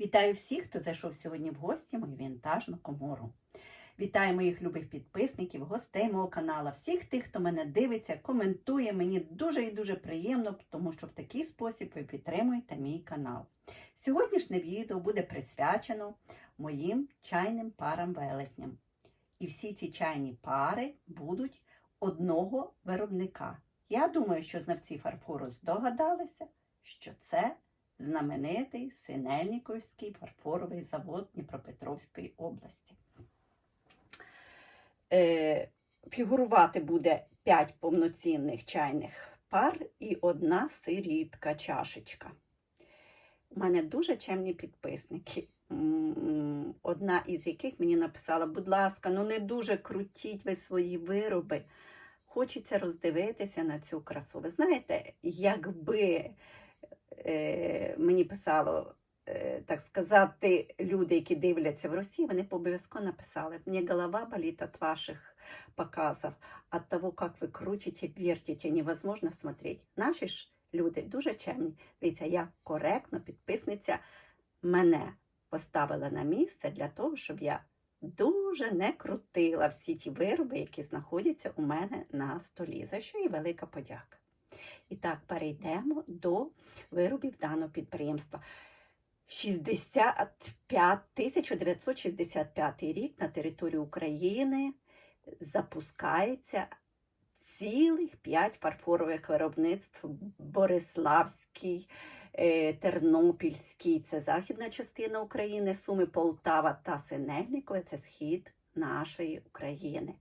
Вітаю всіх, хто зайшов сьогодні в гості мою вінтажну комору. Вітаю моїх любих підписників, гостей мого каналу, всіх тих, хто мене дивиться, коментує. Мені дуже і дуже приємно, тому що в такий спосіб ви підтримуєте мій канал. Сьогоднішнє відео буде присвячено моїм чайним парам велетням. І всі ці чайні пари будуть одного виробника. Я думаю, що знавці фарфору здогадалися, що це знаменитий Синельниковський фарфоровий завод Дніпропетровської області. Е, фігурувати буде 5 повноцінних чайних пар і одна сирітка чашечка. У мене дуже чемні підписники. Одна із яких мені написала: будь ласка, ну не дуже крутіть ви свої вироби. Хочеться роздивитися на цю красу. Ви знаєте, якби е, мені писало, е, так сказати, люди, які дивляться в Росії, вони обов'язково написали: Мені голова болить від ваших показів, від того, як ви крутите, вертите, невозможно смотреть. Наші ж люди дуже чемні. Дивіться, як коректно підписниця мене поставила на місце для того, щоб я дуже не крутила всі ті вироби, які знаходяться у мене на столі, за що і велика подяка. І так, перейдемо до виробів даного підприємства. 65, 1965 рік на території України запускається цілих п'ять фарфорових виробництв Бориславський, е, Тернопільський це західна частина України, Суми, Полтава та Синельникове це схід нашої України.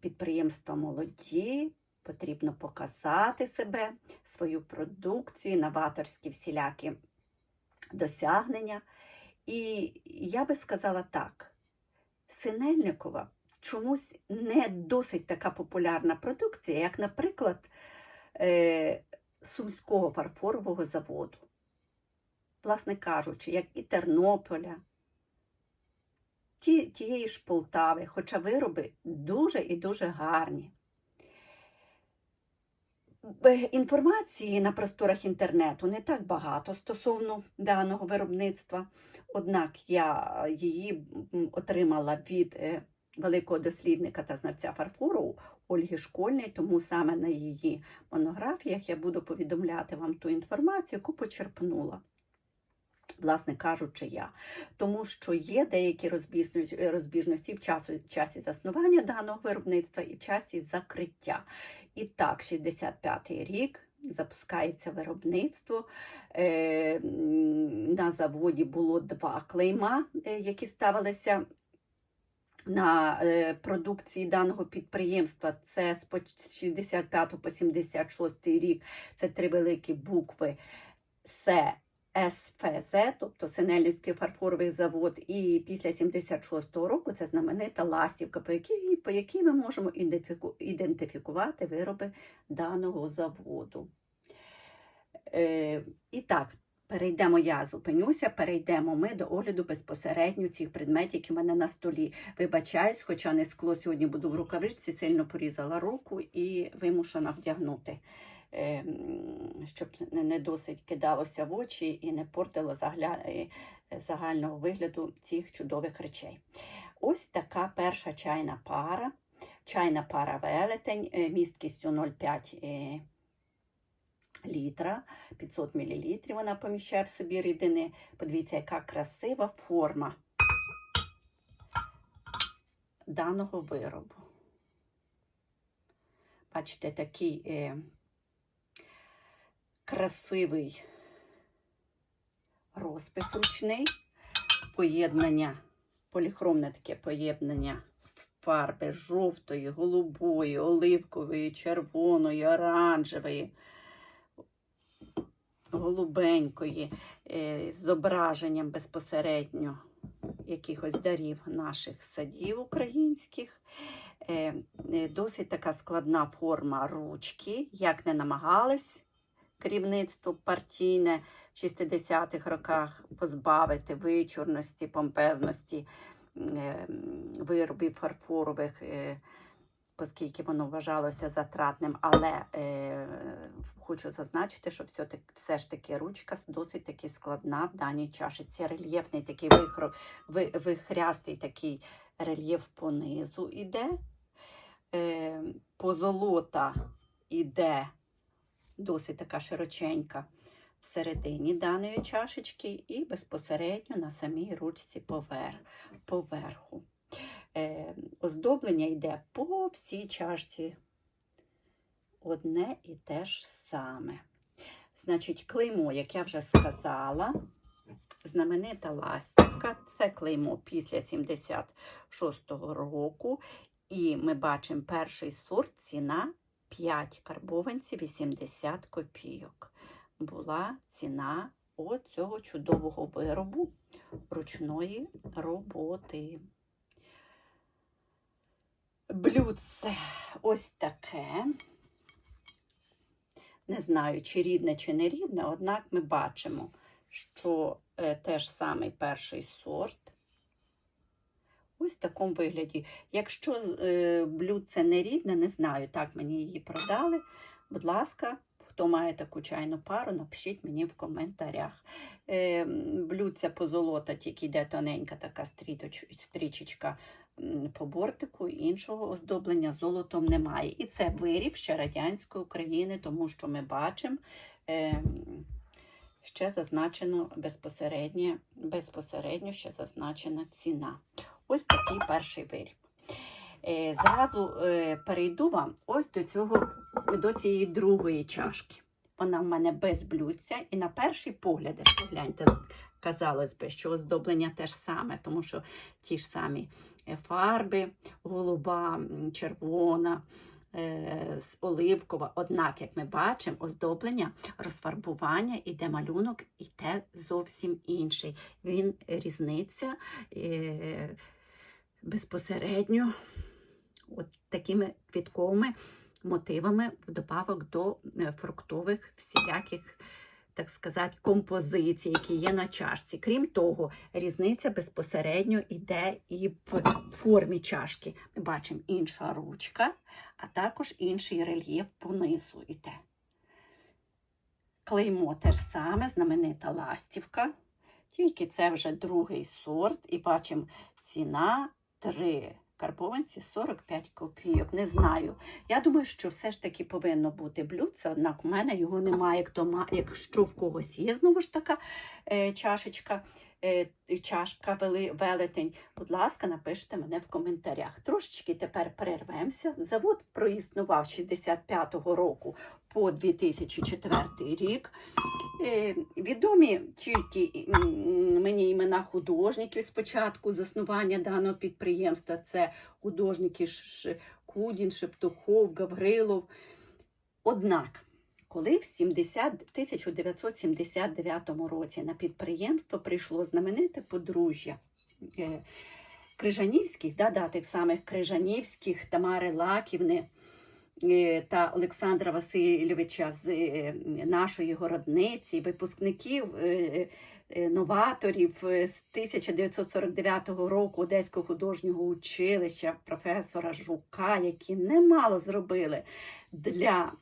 Підприємства молоді, потрібно показати себе, свою продукцію, новаторські всілякі досягнення. І я би сказала так: Синельникова чомусь не досить така популярна продукція, як, наприклад, е, Сумського фарфорового заводу. Власне кажучи, як і Тернополя, ті, тієї ж Полтави, хоча вироби дуже і дуже гарні. Е, Інформації на просторах інтернету не так багато стосовно даного виробництва, однак я її отримала від е, великого дослідника та знавця фарфору Ольги Школьний, тому саме на її монографіях я буду повідомляти вам ту інформацію, яку почерпнула. Власне кажучи, я, тому що є деякі розбіжності, розбіжності в часу, часі заснування даного виробництва і в часі закриття. І так, 65-й рік запускається виробництво. Е, на заводі було два клейма, е, які ставилися на е, продукції даного підприємства. Це з 65 по 76 рік. Це три великі букви С. СФЗ, тобто Синельівський фарфоровий завод, і після 76-го року це знаменита ластівка, по якій, по якій ми можемо ідентифікувати вироби даного заводу. Е, і так, перейдемо, я зупинюся, перейдемо ми до огляду безпосередньо цих предметів, які в мене на столі. Вибачаюсь, хоча не скло сьогодні буду в рукавичці, сильно порізала руку і вимушена вдягнути щоб не- досить кидалося в очі і не портило е, загального вигляду цих чудових речей. Ось така перша чайна пара. Чайна пара велетень е, місткістю 0,5 е, літра, 500 мл вона поміщає в собі рідини. Подивіться, яка красива форма даного виробу. Бачите, такий красивий розпис ручний, поєднання, поліхромне таке поєднання фарби жовтої, голубої, оливкової, червоної, оранжевої, голубенької, е, з зображенням безпосередньо якихось дарів наших садів українських. Е, е, Досить така складна форма ручки, як не намагались керівництво партійне в 60-х роках позбавити вичурності, помпезності е, виробів фарфорових. е, оскільки воно вважалося затратним, але е, хочу зазначити, що все, все ж таки ручка досить таки складна в даній чашиці. Рельєфний такий вихро, ви, вихрястий такий рельєф понизу іде. Позолота іде досить така широченька всередині даної чашечки і безпосередньо на самій ручці повер, поверху. Е, оздоблення йде по всій чашці одне і те ж саме. Значить, клеймо, як я вже сказала, знаменита ластівка, це клеймо після 76-го року. І ми бачимо перший сорт, ціна 5 карбованців 80 копійок. Була ціна оцього чудового виробу ручної роботи. Блюдце ось таке. Не знаю, чи рідне, чи не рідне, однак ми бачимо, що е, теж самий перший сорт. Ось в такому вигляді. Якщо е, блюдце не рідне, не знаю, так мені її продали. Будь ласка, хто має таку чайну пару, напишіть мені в коментарях. Е, блюдце позолота, тільки йде тоненька така стріточ, стрічечка по бортику, іншого оздоблення золотом немає. І це виріб ще радянської України, тому що ми бачимо. Е, Ще зазначено безпосередньо, безпосередньо ще зазначена ціна. Ось такий перший виріб. Е, Зразу е, перейду вам ось до цього, до цієї другої чашки. Вона в мене без блюдця, і на перший погляд, аж погляньте, казалось би, що оздоблення те ж саме, тому що ті ж самі е, фарби, голуба, червона, оливкова. Однак, як ми бачимо, оздоблення, розфарбування іде малюнок, іде зовсім інший. Він різниця безпосередньо от такими квітковими мотивами вдобавок до е, фруктових всіляких, так сказати, композицій, які є на чашці. Крім того, різниця безпосередньо йде і в формі чашки. Ми бачимо інша ручка, а також інший рельєф понизу йде. Клеймо те ж саме, знаменита ластівка. Тільки це вже другий сорт, і бачимо ціна 3 карбованці 45 копійок. Не знаю. Я думаю, що все ж таки повинно бути блюдце, однак у мене його немає. Як ма- Якщо в когось є знову ж така е, чашечка, е, чашка велетень, будь ласка, напишіть мене в коментарях. Трошечки тепер перервемося. Завод проіснував з 65-го року по 2004 рік. Е, Відомі тільки мені імена художників спочатку заснування даного підприємства. Це художники Кудін, Шептухов, Гаврилов. Однак, коли в 70, 1979 році на підприємство прийшло знамените подружжя е, Крижанівських, да, да, тих самих Крижанівських, Тамари Лаківни, та Олександра Васильовича з е, нашої городниці, випускників е, е, новаторів е, з 1949 року Одеського художнього училища професора Жука, які немало зробили для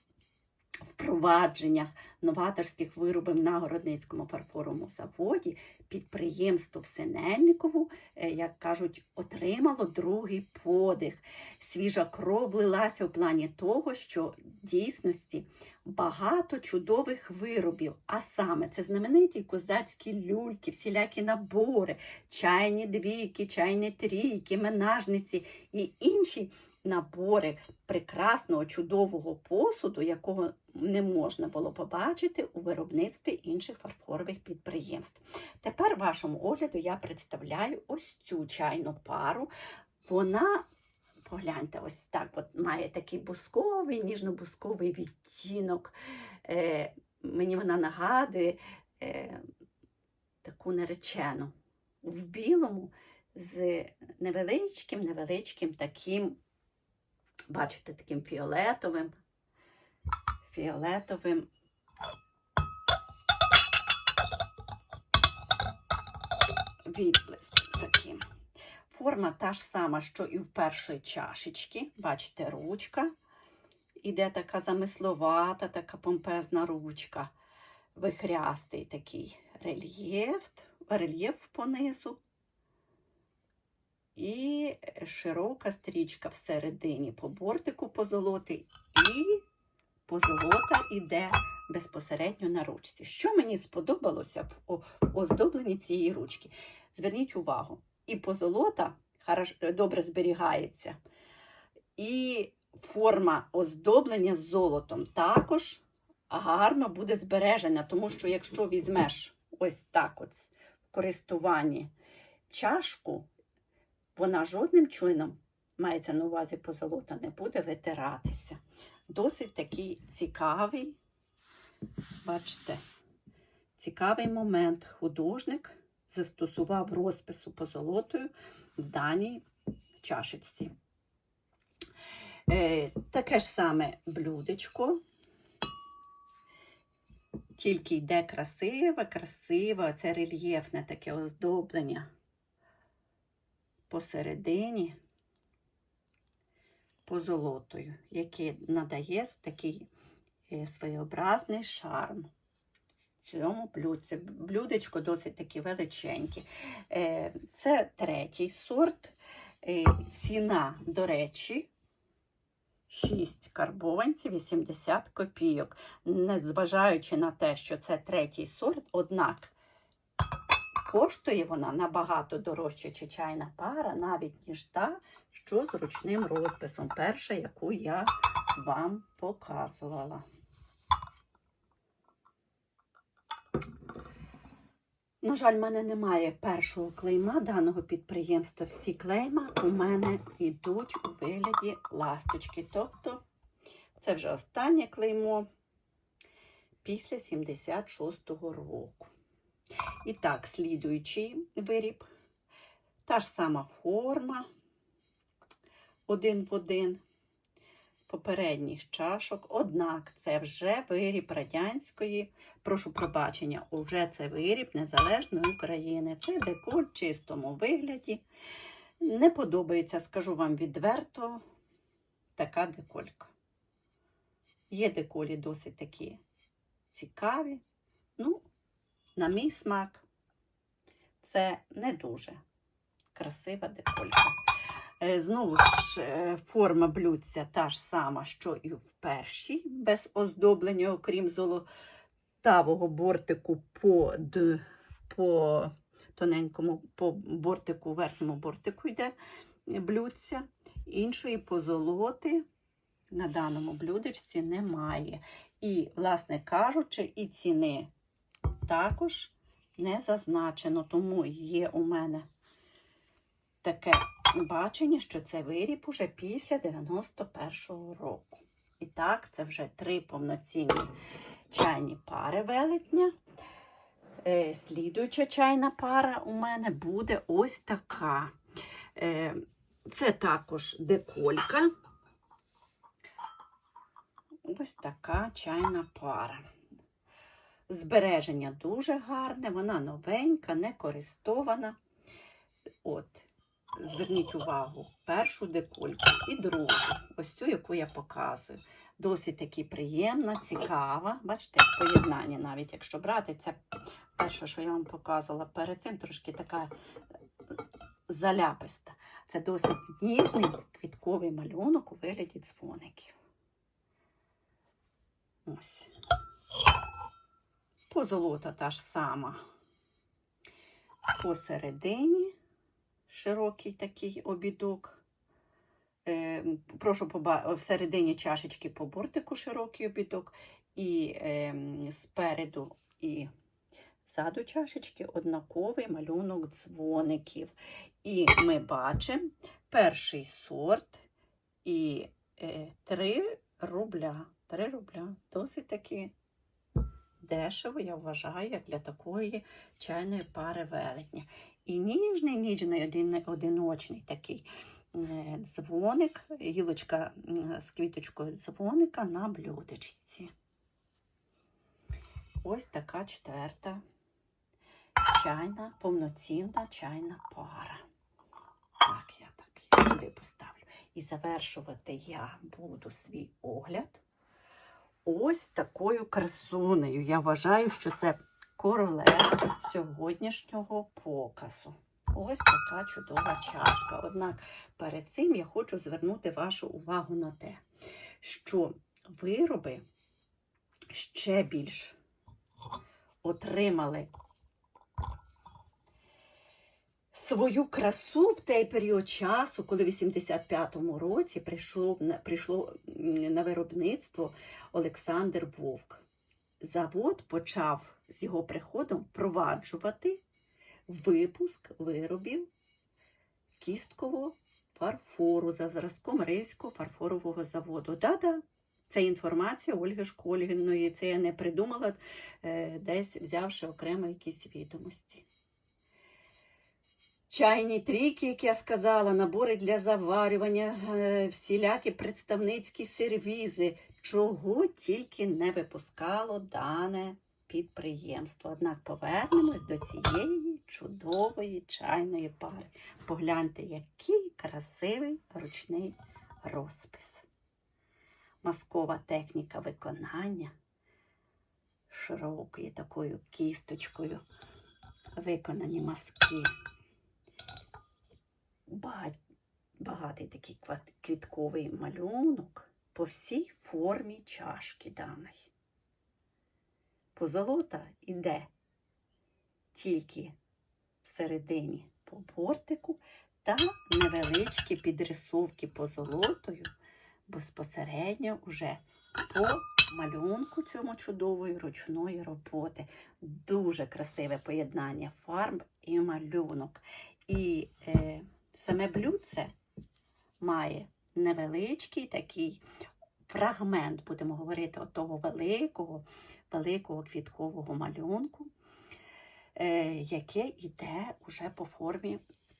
впровадження новаторських виробів на Городницькому фарфоровому заводі, підприємство в Синельникову, е, як кажуть, отримало другий подих. Свіжа кров влилася в плані того, що в дійсності багато чудових виробів, а саме це знамениті козацькі люльки, всілякі набори, чайні двійки, чайні трійки, менажниці і інші набори прекрасного чудового посуду, якого не можна було побачити у виробництві інших фарфорових підприємств. Тепер вашому огляду я представляю ось цю чайну пару. Вона, погляньте, ось так от має такий бусковий, ніжно-бусковий відтінок. Е, мені вона нагадує е, таку наречену в білому з невеличким, невеличким таким, бачите, таким фіолетовим, фіолетовим відблиском таким. форма та ж сама, що і в першої чашечки. Бачите, ручка. Іде така замисловата, така помпезна ручка. Вихрястий такий рельєф, рельєф понизу. І широка стрічка всередині по бортику позолоти, і позолота іде безпосередньо на ручці. Що мені сподобалося в оздобленні цієї ручки? Зверніть увагу, і позолота хорош- добре зберігається, і форма оздоблення з золотом також гарно буде збережена, тому що якщо візьмеш ось так от в користуванні чашку, вона жодним чином, мається на увазі позолота, не буде витиратися. Досить такий цікавий, бачите, цікавий момент. Художник застосував розпису позолотою в даній чашечці. Е, таке ж саме блюдечко, тільки йде красиве, красиве, це рельєфне таке оздоблення посередині позолотою, яке надає такий е, своєобразний шарм цьому блюдці. Блюдечко досить таки величеньке. Е, Це третій сорт. Е, Ціна, до речі, 6 карбованців 80 копійок. Незважаючи на те, що це третій сорт, однак коштує вона набагато дорожче, чи чайна пара, навіть ніж та, що з ручним розписом. Перша, яку я вам показувала. На жаль, в мене немає першого клейма даного підприємства. Всі клейма у мене йдуть у вигляді ласточки. Тобто це вже останнє клеймо після 76-го року. І так, слідуючий виріб. Та ж сама форма, один в один попередніх чашок. Однак це вже виріб радянської, прошу пробачення, уже це виріб Незалежної України. Це деколь в чистому вигляді. Не подобається, скажу вам відверто, така деколька. Є деколі досить такі цікаві. Ну, на мій смак, це не дуже красива деколька. Е, Знову ж е, форма блюдця та ж сама, що і в першій, без оздоблення, окрім золотавого бортику по, по тоненькому по бортику, верхньому бортику йде блюдця. Іншої позолоти на даному блюдечці немає. І, власне кажучи, і ціни також не зазначено, тому є у мене таке бачення, що це виріб уже після 91-го року. І так, це вже три повноцінні чайні пари велетня. Е, Слідуюча чайна пара у мене буде ось така. Е, Це також деколька. Ось така чайна пара. Збереження дуже гарне, вона новенька, не користована. От, зверніть увагу, першу декольку і другу, ось цю, яку я показую. Досить таки приємна, цікава. Бачите, поєднання навіть, якщо брати, це перше, що я вам показувала перед цим, трошки така е, заляписта. Це досить ніжний квітковий малюнок у вигляді дзвоників. Ось. Позолота та ж сама. Посередині широкий такий обідок. Е, прошу поба... всередині чашечки по бортику широкий обідок, і е, спереду і ззаду чашечки однаковий малюнок дзвоників. І ми бачимо перший сорт і е, 3 рубля. 3 рубля. Досить таки дешево, я вважаю, як для такої чайної пари велетня. І ніжний, ніжний один, одиночний такий дзвоник, гілочка з квіточкою дзвоника на блюдечці. Ось така четверта чайна, повноцінна чайна пара. Так, я так сюди поставлю. І завершувати я буду свій огляд ось такою красунею. Я вважаю, що це королева сьогоднішнього показу. Ось така чудова чашка. Однак перед цим я хочу звернути вашу увагу на те, що вироби ще більш отримали свою красу в той період часу, коли в 85-му році прийшов, прийшло на виробництво Олександр Вовк. Завод почав з його приходом впроваджувати випуск виробів кісткового фарфору за зразком Рильського фарфорового заводу. Да-да, це інформація Ольги Школьгіної. Це я не придумала, е, десь взявши окремо якісь відомості. Чайні трійки, як я сказала, набори для заварювання, е, всілякі представницькі сервізи, чого тільки не випускало дане підприємство. Однак повернемось до цієї чудової чайної пари. Погляньте, який красивий ручний розпис. Маскова техніка виконання широкою такою кісточкою виконані маски. Ба- Багатий такий квітковий малюнок по всій формі чашки даної. Позолота йде тільки всередині по бортику та невеличкі підрисовки позолотою безпосередньо вже по малюнку цьому чудової ручної роботи. Дуже красиве поєднання фарб і малюнок. І е, саме блюдце має невеличкий такий фрагмент, будемо говорити, от того великого, великого квіткового малюнку, е, яке йде уже по формі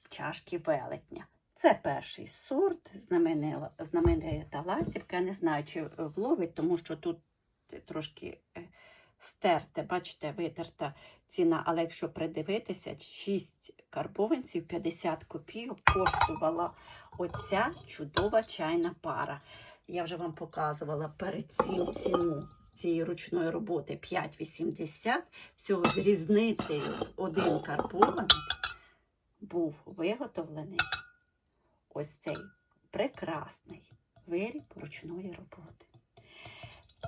чашки велетня. Це перший сорт, знаменита, ластівка. Я не знаю, чи е, вловить, тому що тут трошки е, стерте, бачите, витерта ціна. Але якщо придивитися, 6 карбованців 50 копійок коштувала оця чудова чайна пара. Я вже вам показувала перед цим ціну цієї ручної роботи 5,80. Всього з різницею один карбованець був виготовлений ось цей прекрасний виріб ручної роботи.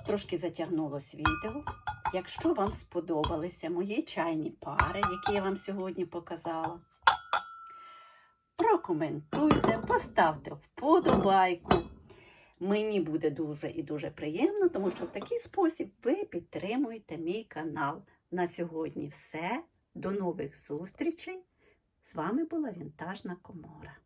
Трошки затягнулось відео. Якщо вам сподобалися мої чайні пари, які я вам сьогодні показала, прокоментуйте, поставте вподобайку. Мені буде дуже і дуже приємно, тому що в такий спосіб ви підтримуєте мій канал. На сьогодні все. До нових зустрічей. З вами була Вінтажна Комора.